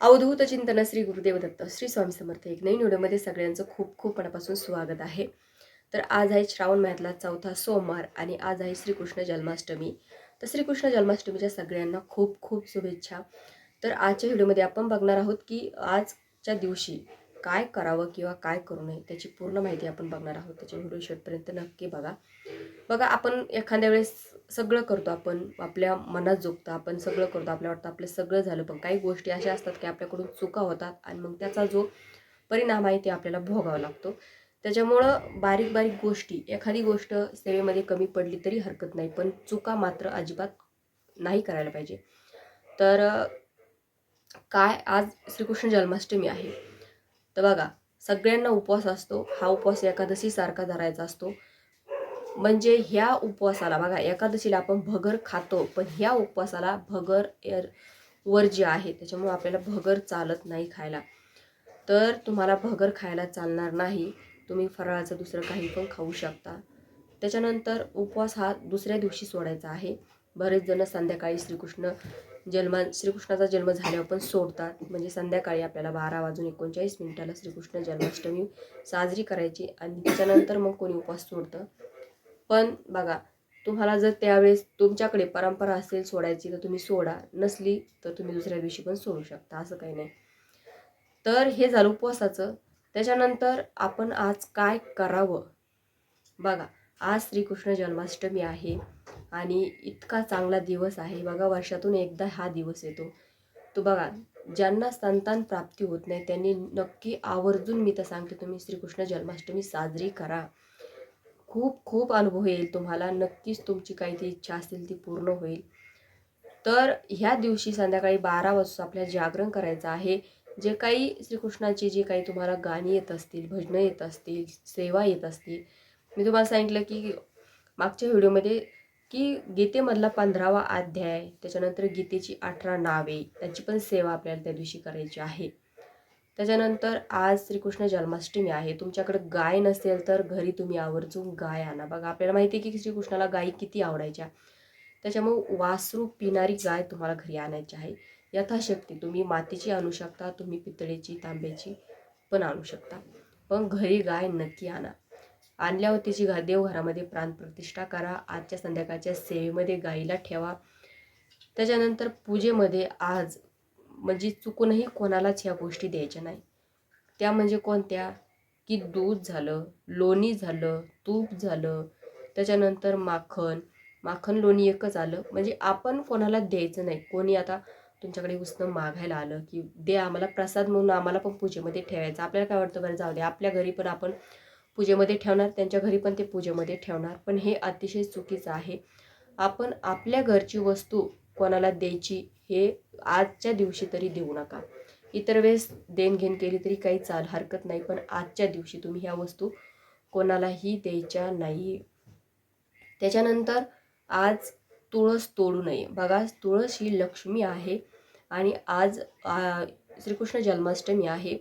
अवधूत चिंतन श्री गुरुदेव दत्त श्री स्वामी समर्थ एक नवीन व्हिडिओमध्ये सगळ्यांचं खूप खूप मनापासून स्वागत आहे. तर आज आहे श्रावण महिन्यातला चौथा सोमवार आणि आज आहे श्रीकृष्ण जन्माष्टमी. तर श्रीकृष्ण जन्माष्टमीच्या सगळ्यांना खूप खूप शुभेच्छा. तर आजच्या व्हिडिओमध्ये आपण बघणार आहोत की आजच्या दिवशी काय करावं किंवा काय करू नये त्याची पूर्ण माहिती आपण बघणार आहोत. त्याच्या व्हिडिओ शेवटपर्यंत नक्की बघा. बघा आपण एखाद्या वेळेस सगळं करतो आपण आपल्या मनात जोगतं आपण सगळं करतो आपल्या वाटतं आपलं सगळं झालं पण काही गोष्टी अशा असतात की आपल्याकडून चुका होतात आणि मग त्याचा जो परिणाम आहे ते आपल्याला भोगावा लागतो. त्याच्यामुळं बारीक बारीक गोष्टी एखादी गोष्ट सेवेमध्ये कमी पडली तरी हरकत नाही पण चुका मात्र अजिबात नाही करायला पाहिजे. तर काय आज श्रीकृष्ण जन्माष्टमी आहे. तर बघा सगळ्यांना उपवास असतो हा उपवास एकादशीसारखा धरायचा असतो. म्हणजे ह्या उपवासाला बघा एकादशीला आपण भगर खातो पण ह्या उपवासाला भगर एर- जे आहे त्याच्यामुळे आपल्याला भगर चालत नाही खायला. तर तुम्हाला भगर खायला चालणार नाही. तुम्ही फराळाचं दुसरं काही पण खाऊ शकता. त्याच्यानंतर उपवास हा दुसऱ्या दिवशी सोडायचा आहे. बरेच जण संध्याकाळी श्रीकृष्ण जन्म श्रीकृष्णाचा जन्म झाल्यावर पण सोडतात. म्हणजे संध्याकाळी आपल्याला बारा वाजून एकोणचाळीस मिनिटाला श्रीकृष्ण जन्माष्टमी साजरी करायची आणि त्याच्यानंतर मग कोणी उपवास सोडतं. पण बघा तुम्हाला जर त्यावेळेस तुमच्याकडे परंपरा असेल सोडायची तर तुम्ही सोडा. नसली तर तुम्ही दुसऱ्या दिवशी पण सोडू शकता असं काही नाही. तर हे झालं उपवासाचं. त्याच्यानंतर आपण आज काय करावं? बघा आज श्रीकृष्ण जन्माष्टमी आहे आणि इतका चांगला दिवस आहे. बघा वर्षातून एकदा हा दिवस येतो. तो बघा ज्यांना संतान प्राप्ती होत नाही त्यांनी नक्की आवर्जून मी तर सांगते तुम्ही श्रीकृष्ण जन्माष्टमी साजरी करा. खूप खूप अनुभव येईल तुम्हाला. नक्कीच तुमची काही ती इच्छा असतील ती पूर्ण होईल. तर ह्या दिवशी संध्याकाळी बारा वाजता आपल्याला जागरण करायचं आहे. जे काही श्रीकृष्णाची जी काही तुम्हाला गाणी येत असतील भजनं येत असतील सेवा येत असतील. मी तुम्हाला सांगितलं की मागच्या व्हिडिओमध्ये की गीतेमधला पंधरावा अध्याय त्याच्यानंतर गीतेची अठरा नावे त्याची पण सेवा आपल्याला त्या दिवशी करायची आहे. त्याच्यानंतर आज श्रीकृष्ण जन्माष्टमी आहे. तुमच्याकडे गाय नसेल तर घरी तुम्ही आवर्जून गाय आणा. बघा आपल्याला माहिती आहे की श्रीकृष्णाला गायी किती आवडायच्या. त्याच्यामुळे वासरू पिणारी गाय तुम्हाला घरी आणायची आहे. यथाशक्ती तुम्ही मातीची आणू शकता तुम्ही पितळेची तांब्याची पण आणू शकता. पण घरी गाय नक्की आणा. आणल्यावर तिची घा देवघरामध्ये प्राणप्रतिष्ठा करा. आजच्या संध्याकाळच्या सेवेमध्ये गाईला ठेवा. त्याच्यानंतर पूजेमध्ये आज म्हणजे चुकूनही कोणालाच ह्या गोष्टी द्यायच्या नाही. त्या म्हणजे कोणत्या? की दूध झालं लोणी झालं तूप झालं त्याच्यानंतर माखन. माखन लोणी एकच आलं. म्हणजे आपण कोणाला द्यायचं नाही. कोणी आता तुमच्याकडे उसनं मागायला आलं की दे आम्हाला प्रसाद म्हणून आम्हाला पण पूजेमध्ये ठेवायचं. आपल्याला काय वाटतं बरं जाऊ दे. आपल्या घरी पण आपण पूजेमध्ये ठेवणार त्यांच्या घरी पण ते पूजेमध्ये ठेवणार. पण हे अतिशय चुकीचं आहे. आपण आपल्या घरची वस्तू कोणाला द्यायची हे आजच्या दिवशी तरी देऊ नका. इतर वेळेस देणघेण केली तरी काही चाल हरकत नाही पण आजच्या दिवशी तुम्ही ह्या वस्तू कोणालाही द्यायच्या नाही. त्याच्यानंतर आज तुळस तोडू नये. बघा तुळस ही लक्ष्मी आहे आणि आज श्रीकृष्ण जन्माष्टमी आहे.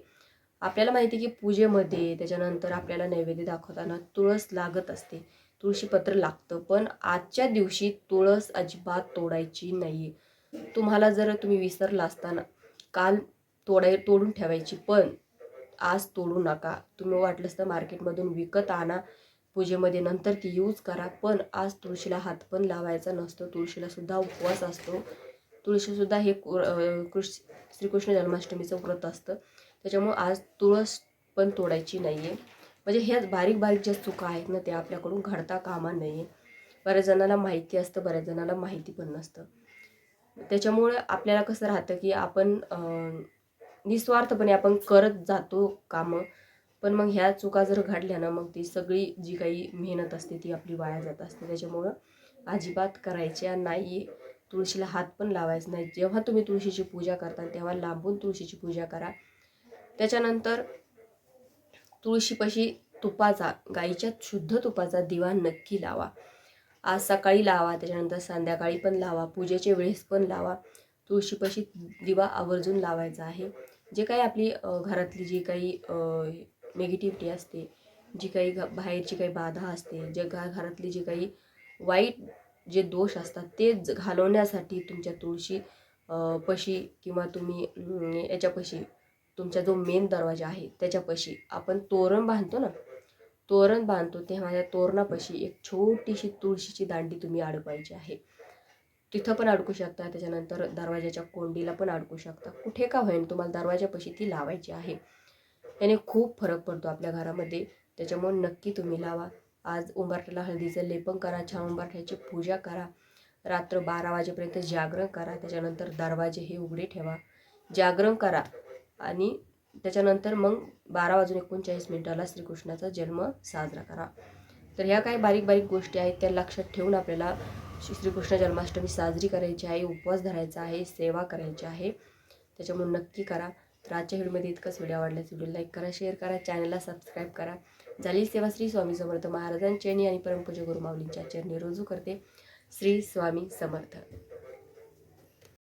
आपल्याला माहिती आहे की पूजेमध्ये त्याच्यानंतर आपल्याला नैवेद्य दाखवताना तुळस लागत असते. तुळशीपत्र लागतं पण आजच्या दिवशी तुळस अजिबात तोडायची नाही तुम्हाला जर तुम्ही विसरला असताना काल तोडाय तोडून ठेवायची पण आज तोडू नका. तुम्ही वाटलंच तर मार्केटमधून विकत आणा पूजेमध्ये नंतर ती यूज करा पण आज तुळशीला हात पण लावायचा नसतो तुळशीलासुद्धा उपवास असतो. तुळशीसुद्धा हे कु- कृष श्रीकृष्ण जन्माष्टमीचं व्रत असतं. त्याच्यामुळं आज तुळस पण तोडायची नाही आहे म्हणजे ह्या बारीक बारीक ज्या चुका आहेत ना त्या आपल्याकडून घडता कामा नये. बऱ्याच जणांना माहिती असतं बऱ्याच जणांना माहिती पण नसतं. त्याच्यामुळे आपल्याला कसं राहतं की आपण निस्वार्थपणे आपण करत जातो कामं पण मग ह्या चुका जर घडल्या ना मग ती सगळी जी काही मेहनत असते ती आपली वाया जात असते. त्याच्यामुळं अजिबात करायच्या नाही तुळशीला हात पण लावायचा नाही. जेव्हा तुम्ही तुळशीची पूजा करता तेव्हा लांबून तुळशीची पूजा करा. त्याच्यानंतर तुळशीपाशी तुपाचा गाईच्या शुद्ध तुपाचा दिवा नक्की लावा. आज सकाळी लावा त्याच्यानंतर संध्याकाळी पण लावा पूजेच्या वेळेस पण लावा. तुळशीपाशी दिवा आवर्जून लावायचा आहे. जे काही आपली घरातली जी काही निगेटिव्हिटी असते जी काही घ बाहेरची काही बाधा असते जे घा घरातली जी काही वाईट जे दोष असतात ते घालवण्यासाठी तुमच्या तुळशी पशी किंवा तुम्ही याच्यापाशी तुमचा जो मेन दरवाजा आहे त्याच्यापाशी आपण तोरण बांधतो ना तोरण बांधतो तेव्हा त्या तोरणापाशी एक छोटीशी तुळशीची दांडी तुम्ही अडकवायची आहे. तिथं पण अडकू शकता त्याच्यानंतर दरवाजाच्या कोंडीला पण अडकू शकता. कुठे का होईन तुम्हाला दरवाजापाशी ती लावायची आहे. याने खूप फरक पडतो आपल्या घरामध्ये. त्याच्यामुळे नक्की तुम्ही लावा. आज उंबरठ्याला हळदीचं लेपन करा छान उंबरठ्याची पूजा करा. रात्र बारा वाजेपर्यंत जागरण करा. त्याच्यानंतर दरवाजे हे उघडे ठेवा. जागरण करा. आणि त्याच्यानंतर मग बारा वाजून एकोणचाळीस मिनिटाला श्रीकृष्णाचा जन्म साजरा करा. तर ह्या काही बारीक बारीक गोष्टी आहेत त्या लक्षात ठेवून आपल्याला श्री श्रीकृष्ण जन्माष्टमी साजरी करायची आहे उपवास धरायचा आहे सेवा करायची आहे. त्याच्यामुळे नक्की करा. तर आजच्या व्हिडिओमध्ये इतकंच. व्हिडिओ आवडल्यास व्हिडिओ लाईक करा शेअर करा चॅनलला सबस्क्राईब करा. झाली सेवा श्री स्वामी समर्थ महाराजांची आणि परमपूज्य गुरु माऊलींच्या चरणी रुजू करते. श्री स्वामी समर्थ.